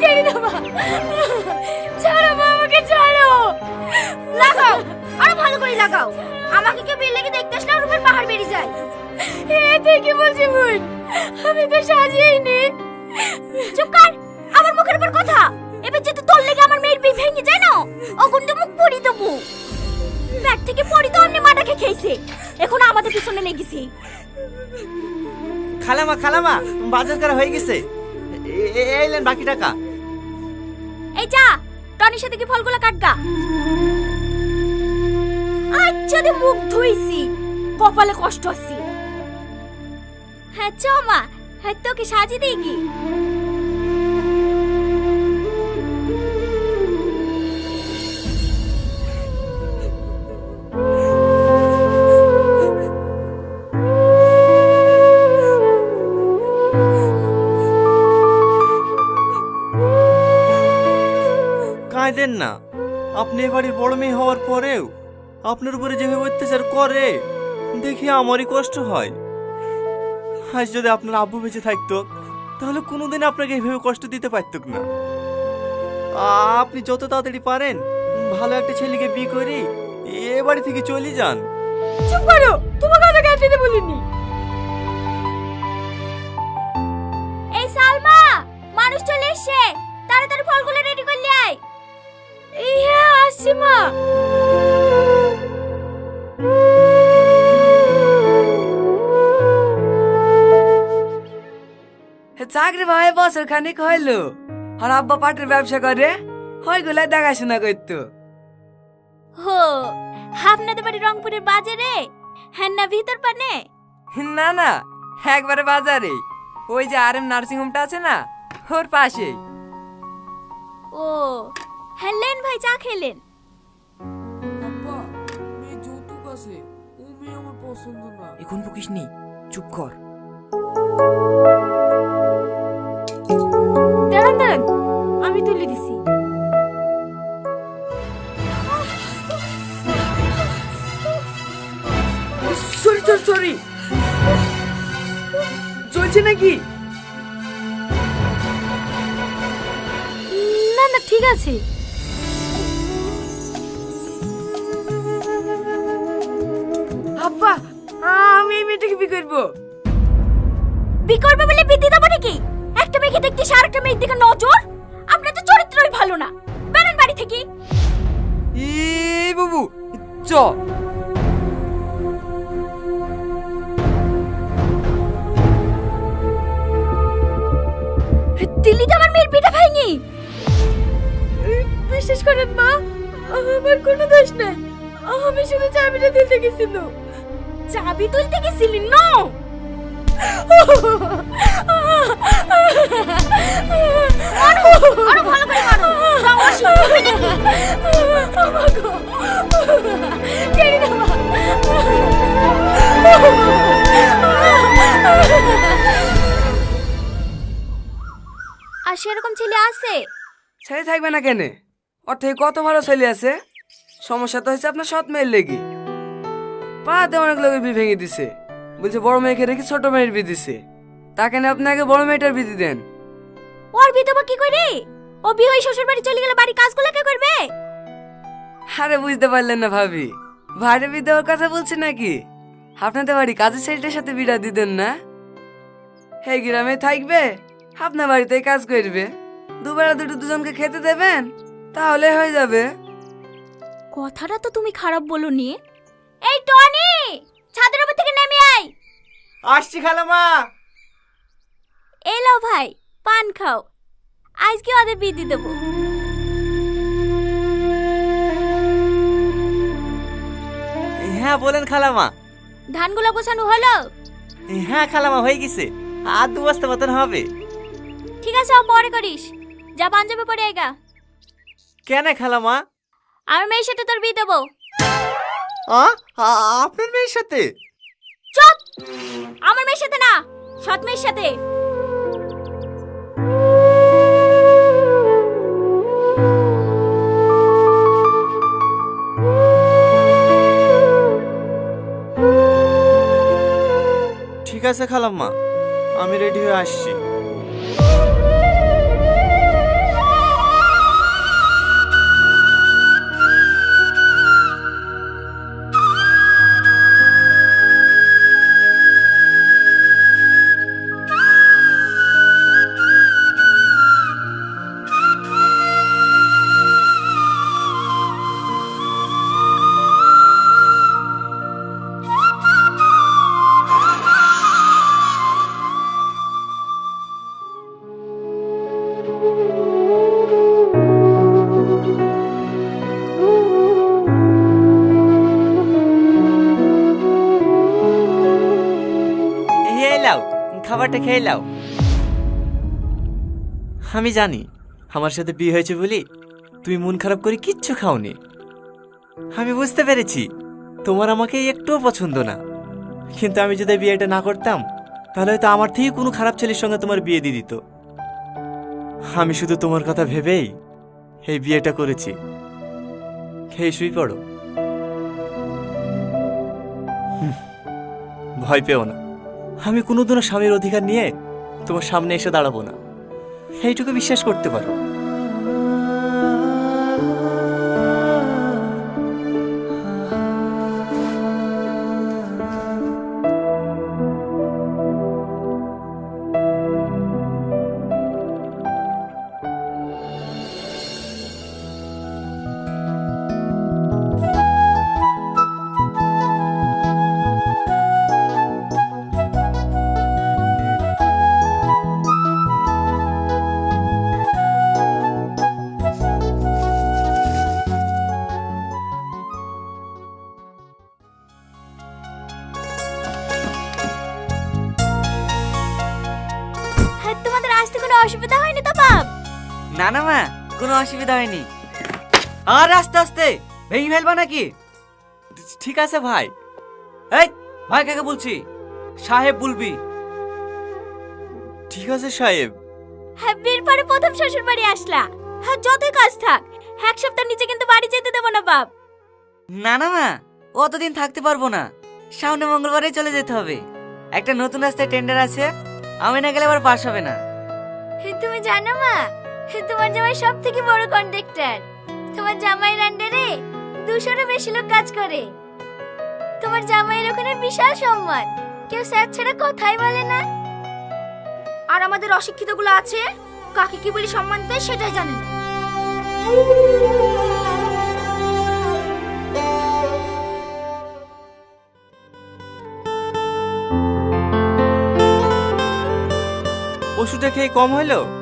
ছেড়ে দাও মা। ছাড়ো মা, আমাকে ছাড়ো। লাগাও, আরও ভালো করে লাগাও। আমাকে কেউ বিল লেগে দেখতে আসলে রুমের পাহাড় বেরিয়ে যায়। এ কি বলছিস বোন আমি তো সাজিয়েই নি চুপ কর, আমার মুখের উপর কথা। এবার যদি তোর লেগে আমার মেয়ের বিয়ে ভেঙে যায় না অগুন তো মুখ পড়ি দেবো। ব্যাগ থেকে পড়ি তো অন্য মাটাকে খেয়েছে। এখন আমাদের পিছনে লেগেছে। খালামা খালামা, বাজার করা হয়ে গেছে। এইলেন বাকি টাকা। এই যা টনির সাথে কি ফলগুলো কাটগা? আচ্ছা দে মুখ ধুইছি। কপালে কষ্ট হচ্ছে। হ্যাঁ চ মা। হ্যাঁ তোকে সাজিয়ে দিই কি? আপনি বাড়ির বড় মেয়ে হওয়ার পরেও আপনার উপরে যেভাবে অত্যাচার করে, দেখি আমারই কষ্ট হয়। আজ যদি আপনার আব্বু বেঁচে থাকতো, তাহলে কোনোদিন আপনাকে এইভাবে কষ্ট দিতে পারতুক না। আপনি যত তাড়াতাড়ি পারেন, ভালো একটা ছেলেকে বিয়ে করে এ বাড়ি থেকে চলে যান। চুপ করো! তোমাকে কথা কাটতে বলিনি? এই সালমা, মানুষ চলে এসছে। তাড়াতাড়ি ফলগুলো রেডি করলি আয়। এই আসছি মা চাকরি ভাই বছর খানিক হইল। আর আব্বা পাটের ব্যবসা করে হয়গুলা দেখাশোনা করতো। হো আপনাদের বাড়ি রংপুরের বাজারে? হ্যাঁ না ভিতর পানে? না না একবারে বাজারে ওই যে আর এম নার্সিং হোমটা আছে না ওর পাশেই। ও হ্যাঁ লেন ভাই চা খেলেন। না বকিস নি চুপ কর। দাঁড়ান দাঁড়ান। আমি তুলে দিছি। সরি সরি সরি চলছে নাকি? না না ঠিক আছে। মেয়েটাকে বি করবে বলে বিদ্যে দেবো নাকি? একটা মেয়েকে দেখতে আর একটা মেয়ের দিকে নজর? আপনার তো চরিত্রই ভালো না। বেরেন বাড়ি থেকে। এই বাবু চ। দিল্লিতে আমার মেয়ের পিঠা ভাঙি বিশ্বাস করেন মা আমার কোনো দোষ নাই। আমি শুধু চাবিটা তুলতে গেছিল। চাবি তুলতে গেছিলি? না আরও ভালো করে মারো। ছেড়ে সেরকম ছেলে আছে? ছেলে থাকবে না কেন? ওর থেকে কত ভালো ছেলে আছে? সমস্যা তো হয়েছে আপনার সৎ মেয়ের লেগে। পাতে অনেক লোকে বিয়ে ভেঙে দিছে। বলছে বড় মেয়েকে রেখে ছোট মেয়ের বিয়ে দিছে। তাকে না আপনি আগে বড় মেয়েটার বিয়ে দেন ওর বিধবা কি করে? ও বিয়ে হয়ে শ্বশুর বাড়ি চলে গেলে বাড়ি কাজগুলো কে করবে? আরে বুঝতে পারলেন না ভাবি। ভাইরে বিয়ে দেওয়ার কথা বলছে নাকি? আপনাদের বাড়ি কাজের ছেলেটার সাথে বিড়া দিতেন না? হে গ্রামে থাকবে আপনার বাড়িতেই কাজ করবে। দুবেলা দুটো দুজনকে খেতে দেবেন তাহলে হয়ে যাবে। কথাটা তো তুমি খারাপ বলনি। এই টনি ছাদের উপর থেকে নেমে আয়। আসছি খালামা এলো ভাই পান খাও। আজকে ওদের বিয়ে দিয়ে দেবো। হ্যাঁ বলেন খালামা ধানগুলো গোছানো হলো? হ্যাঁ খালামা হয়ে গেছে। আর দু বস্তা মতন হবে। ঠিক আছে ও পরে করিস। যা পাঞ্জাবে পরে আয়গা কেন খালামা আমার মেয়ের সাথে তোর বিয়ে দেবো। আ- আপনার মেয়ের সাথে? চুপ! আমার মেয়ের সাথে না সৎ মেয়ের সাথে। ঠিক আছে খালাম্মা আমি রেডি হয়ে আসছি। খাবারটা খেয়ে নাও। আমি জানি, আমার সাথে বিয়ে হয়েছে বলি তুমি মন খারাপ করে কিচ্ছু খাওনি। আমি বুঝতে পেরেছি, তোমার আমাকে একটুও পছন্দ না। কিন্তু আমি যদি বিয়েটা না করতাম, তাহলে হয়তো আমার থেকে কোনো খারাপ ছেলের সঙ্গে তোমার বিয়ে দিয়ে দিত। আমি শুধু তোমার কথা ভেবেই এই বিয়েটা করেছি। খেয়ে শুই পড়ো। ভয় পেও না। আমি কোনোদিনও স্বামীর অধিকার নিয়ে তোমার সামনে এসে দাঁড়াবো না। এইটুকু বিশ্বাস করতে পারো। না মা কোনো অসুবিধা হয়নি। আর আস্তে আস্তে ভেঙে ফেলবা নাকি? ঠিক আছে ভাই। এই ভাই কাকে বলছি? সাহেব বলবি। ঠিক আছে সাহেব। হ্যাঁ বিয়ের পরে প্রথম শ্বশুর বাড়ি আসলা। হ্যাঁ যতই কাজ থাক এক সপ্তাহ নিচে কিন্তু বাড়ি যেতে দেবো না বাপ। না না মা অতদিন থাকতে পারব না। সামনে মঙ্গলবারেই চলে যেতে হবে। একটা নতুন রাস্তায় টেন্ডার আছে আমি না গেলে আবার পাস হবে না। তুমি জানো মা তোমার জামাই সব থেকে বড় কন্ট্রাক্টর তোমার জামাইয়ের আন্ডারে দুশোরও বেশি লোক কাজ করে। তোমার জামাইয়ের ওখানে বিশাল সম্মান। কেউ স্যার ছাড়া কথাই বলে না। আর আমাদের অশিক্ষিতগুলো আছে কাকে কি বলি সম্মান দেয় সেটাই জানে না ওষুধটা খেয়ে কম হলো?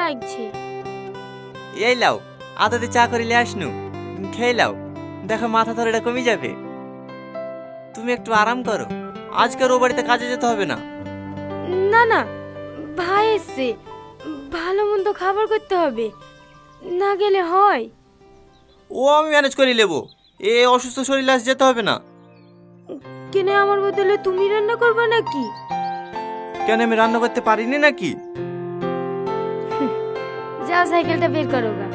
লাগছে। এই লাও আদাতে চা করিলে আসনু খেয়ে লাও দেখো মাথা ধরেটা কমে যাবে। তুমি একটু আরাম করো আজকের ও বাড়িতে কাজে যেতে হবে না। না না ভাই এসছে ভালো মন্দ খাবার করতে হবে না গেলে হয়। ও আমি ম্যানেজ করে নেব এ অসুস্থ শরীরে আজ যেতে হবে না। কিনে আমার বদলে তুমি রান্না করবে নাকি? কেন আমি রান্না করতে পারিনি নাকি? যাও সাইকেলটা বের করো গা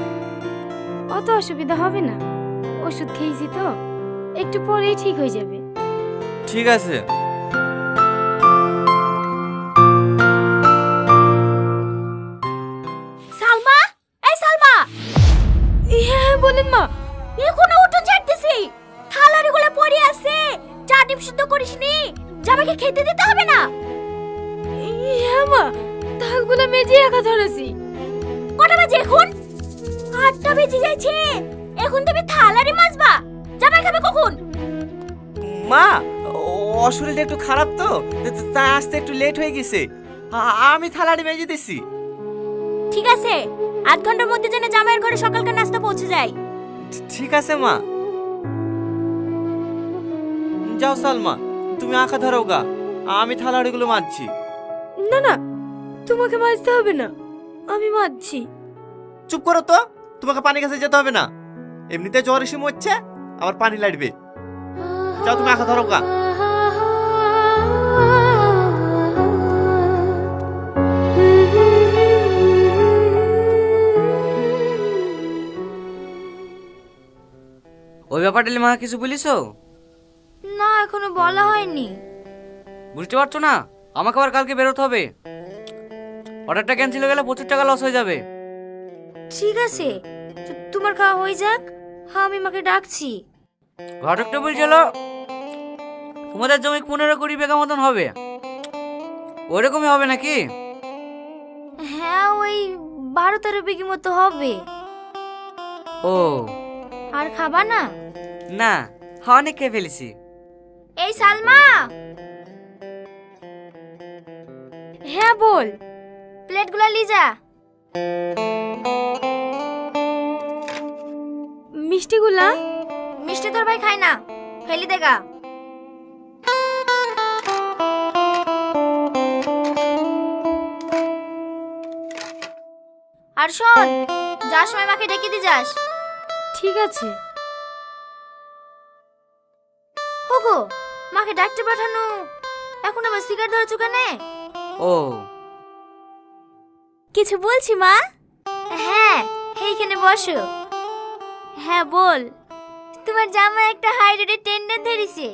অত অসুবিধা হবে না। ওষুধ খেয়েছি তো একটু পরেই ঠিক হয়ে যাবে। ঠিক আছে। সালমা? এই সালমা! হ্যাঁ বলেন মা। এখনও উঠোন ছাড়তেছি। থালারগুলো পড়ে আছে। চা ডিম সিদ্ধ করিসনি। খেতে দিতে হবে না। হ্যাঁ মা থালগুলো মেজে একা ধরেছি। বাজে এখন আটটা বেজে যাচ্ছে। এখন তুমি থালারে মাজবা। জামাই খাবে কখন? মা ও শরীরটা একটু খারাপ তো। তা- তাই আসতে একটু লেট হয়ে গেছে। আমি থালাটি মেজে দিছি। ঠিক আছে। আধ ঘণ্টার মধ্যে যেন জামাইয়ের ঘরে সকালকার নাস্তা পৌঁছে যায়। ঠিক আছে মা। যাও সালমা তুমি আঁকা ধরো গা। আমি থালাড়িগুলো মাজছি। না না তোমাকে মাজতে হবে না। আমি মাজছি। চুপ করো তো তোমাকে পানি কাছে যেতে হবে না। এমনিতে জ্বর এসে মরছে আবার পানি লাগবে। যাও তুমি আঁকা ধরো গা। ওই ব্যাপারটা মা কিছু বলিস? না এখনও বলা হয়নি। বুঝতে পারছ না? আমাকে আবার কালকে বেরোতে হবে। অর্ডারটা ক্যান্সেল হয়ে গেলে প্রচুর টাকা লস হয়ে যাবে। ঠিক আছে। তোমার খাওয়া হয়ে যাক। হ্যাঁ আমি মাকে ডাকছি। ঘটকটা বলছিল তোমাদের জমি পনেরো কুড়ি বিঘা মতন হবে। ওইরকমই হবে নাকি? হ্যাঁ ওই বারো তেরো বিঘি মতো হবে। ও। আর খাবা না? না অনেক খেয়ে ফেলেছি। এই সালমা! হ্যাঁ বল। প্লেটগুলো লিজা মিষ্টিগুলা? মিষ্টি তোর ভাই খায় না। ফেলি দেগা আর শোন যার সময় মাকে ডেকে দি যাস। ঠিক আছে। হোগো মাকে ডাকতে পাঠানো। এখন আবার সিগারেট ধরেছো কেন? ও কিছু বলছি মা? হ্যাঁ এইখানে বসো। হ্যাঁ বল। তোমার জামা একটা হাই রেটের টেন্ডার ধরেছে।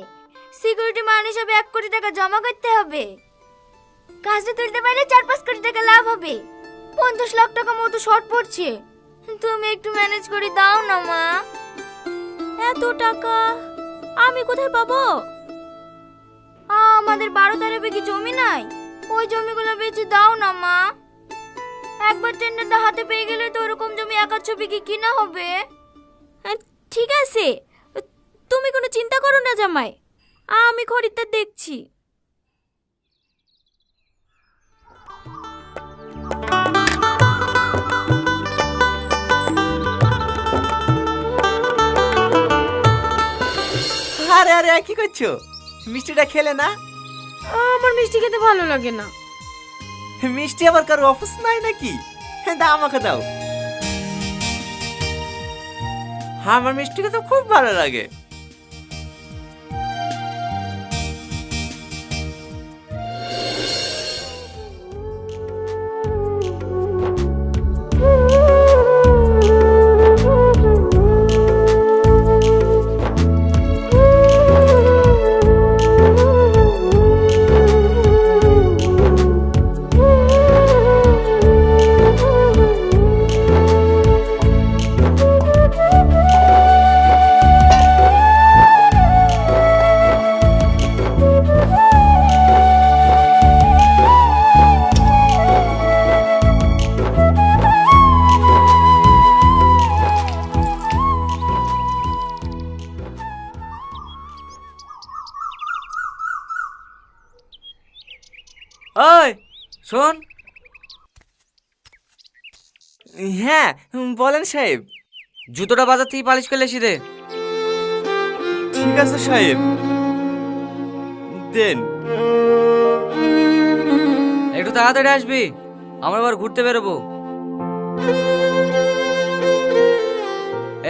সিকিউরিটি মান হিসাবে এক কোটি টাকা জমা করতে হবে। কাজটা তুলতে পারলে চার পাঁচ কোটি টাকা লাভ হবে। পঞ্চাশ লাখ টাকা মতো শর্ট পড়ছে। তুমি একটু ম্যানেজ করে দাও না মা। এত টাকা আমি কোথায় পাবো? আমাদের বারো তেরো বিঘি জমি নাই। ওই জমিগুলো বেচে দাও না মা। একবার টেন্ডারটা হাতে পেয়ে গেলে তো ওরকম জমি এক ছবি কি কিনা হবে? ঠিক আছে। তুমি কোনো চিন্তা করো না জামাই। আমি খরিদ্দার দেখছি। আরে আরে কি করছ? মিষ্টিটা খেলে না? আমার মিষ্টি খেতে ভালো লাগে না। মিষ্টি আবার কারও অফিস নাই নাকি? হ্যাঁ দাও আমাকে দাও। হ্যাঁ আমার মিষ্টি তো খুব ভালো লাগে। শোন। হ্যাঁ বলেন সাহেব। জুতোটা বাজার থেকে পালিশ করলে এসে দে। ঠিক আছে সাহেব। দেন। একটু তাড়াতাড়ি আসবি আমরা আবার ঘুরতে বেরোবো।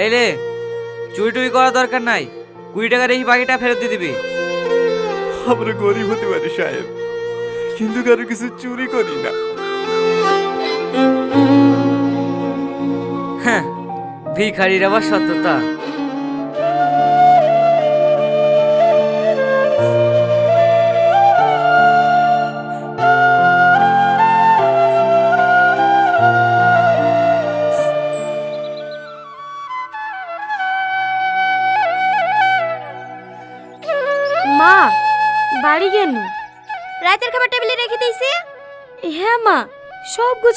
এই রে চুরি টুরি করার দরকার নাই। কুড়ি টাকা রেখে বাকিটা ফেরত দিয়ে দিবি। আমরা গরিব হতে পারি সাহেব। কিন্তু কারও কিছু চুরি করি না হ্যাঁ ভিখারির আবার সত্যতা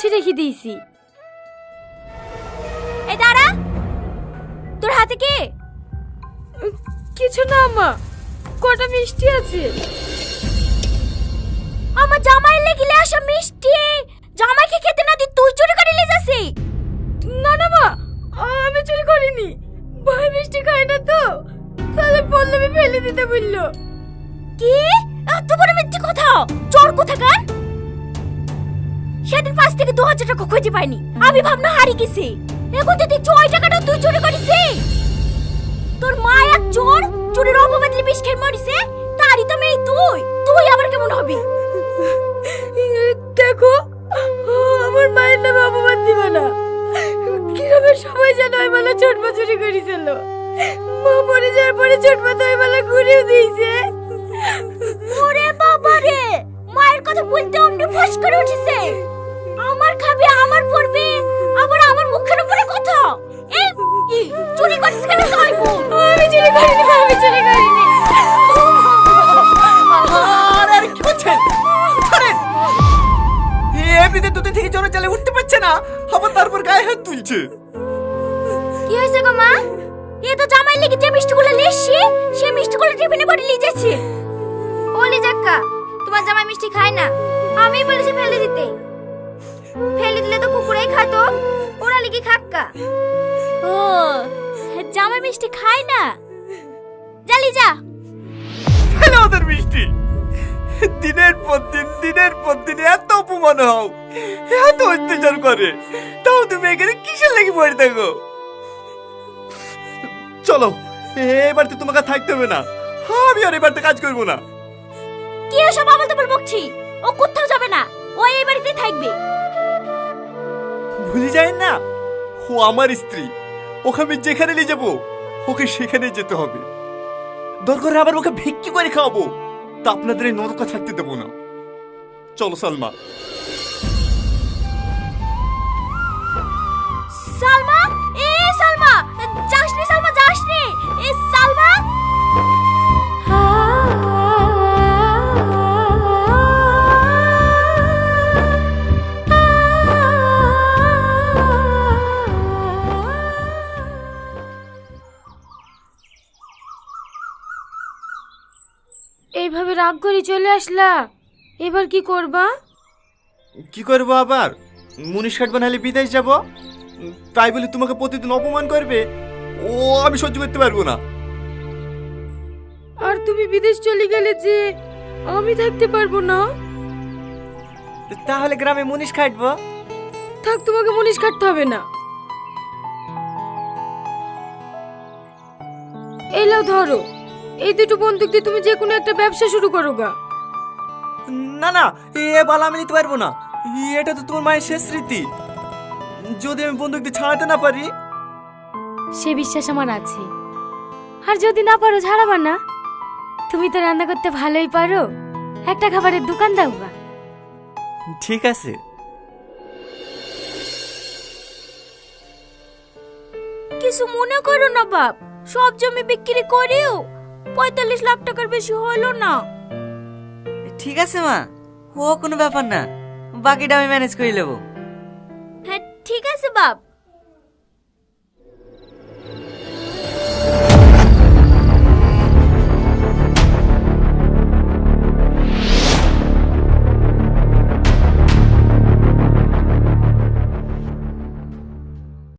গুছিয়ে রেখে দিয়েছি। এই দাঁড়া! তোর হাতে কি? কিছু না মা কটা মিষ্টি আছে? আমার জামাই লেগিলে আসা মিষ্টি। জামাইকে খেতে না দি তুই চুরি করে নিয়ে যাসি? না না মা আমি চুরি করিনি। ভাই মিষ্টি খায় না তো। তাহলে পল্লবী ফেলে দিতে বলল। কি? এত বড় মিথ্যে কথা? চোর কোথাকার? সেদিন পাঁচ থেকে দু হাজার টাকা খুঁজে পাইনি। আমি ভাবনা হারিয়ে গেছি। এখন যদি ছয় টাকাটা তুই চুরি করিস তোর মা এক চোর চুরির অপবাদে বিষ খেয়ে মরিছে তারই তো মেয়ে তুই। তুই আবার কেমন হবি? দেখো আমার মায়ের নামে অপবাদ দিবে না। কীভাবে সবাই যেন ওই বেলা ছোট চুরি করেছিল? মা মরে যাওয়ার পরে ছোট মাথা ওই বেলা ঘুরিয়ে দিয়েছে। ওরে বাবা রে মায়ের কথা বলতে অমনি ফস করে উঠেছে। কেন তুই আমি চুরি করিনি আমি চুরি করিনি। আরে কি করছেন ছাড়েন এমনিতে দুদিন থেকে জ্বরে চালে উঠতে পারছে না আবার তারপর গায়ে হাত তুলছে। কি হয়েছে গো মা? এ তো জামাই লেগে যে মিষ্টিগুলো লেসছি সে মিষ্টিগুলো টিফিনে ভরে নিয়ে যাচ্ছে। ও লিজাক্কা তোমার জামাই মিষ্টি খায় না। আমি বলেছি ফেলে দিতে। ফেলে দিলে তো কুকুরেই খাতো ওরা লিখে খাক্কা ও জামাই মিষ্টি খায় না। জালি যা। ফেলে ওদের মিষ্টি। দিনের পর দিন দিনের পর দিন এত অপমান হও। এত অত্যাচার করে। তাও তুমি এখানে কিসের লেগে পড়ে থাকো? চলো এবার তো তোমাকে থাকতে হবে না। আমি আর এবার কাজ করব না। কি এসব আবল তাবল বকছি? ও কোথাও যাবে না। ও এই বাড়িতেই থাকবে। ভুলে যায় না? ও আমার স্ত্রী। ওকে আমি যেখানে নিয়ে যাব, ওকে সেখানে যেতে হবে। দরকার আবার ওকে ভিক্ষি করে খাওয়াবো। তা আপনাদের এই নরকা থাকতে দেবো না। চলো, সালমা। সালমা? এ, সালমা! যাসনি সালমা, যাসনি! এ করে চলে আসলা। এবার কি করবা? কি করব আবার? মুনিশ কাট বানালে বিদেশ যাব? তাই বলে তোমাকে প্রতিদিন অপমান করবে? ও আমি সহ্য করতে পারব না। আর তুমি বিদেশ চলে গেলে যে আমি থাকতে পারব না? তাহলে গ্রামে মুনিশ খাটবো থাক তোমাকে মুনিশ কাটতে হবে না। এলাও ধরো। এই দুটো বন্দুক দিয়ে তুমি যে কোনো একটা ব্যবসা শুরু করো গা না না এ বালা আমি নিতে পারব না। এটা তো তোমার মায়ের শেষ স্মৃতি। যদি আমি বন্দুক দিয়ে ছাড়াতে না পারি? সে বিশ্বাস আমার আছে। আর যদি না পারো ছাড়াবা না। তুমি তো রান্না করতে ভালোই পারো। একটা খাবারের দোকান দাও গা ঠিক আছে। কিছু মনে করো না বাপ। সব জমি বিক্রি করেও পঁয়তাল্লিশ লাখ টাকার বেশি হলো না। ঠিক আছে মা ও কোনো ব্যাপার না বাকিটা আমি ম্যানেজ করে নেব। হ্যাঁ ঠিক আছে বাপ।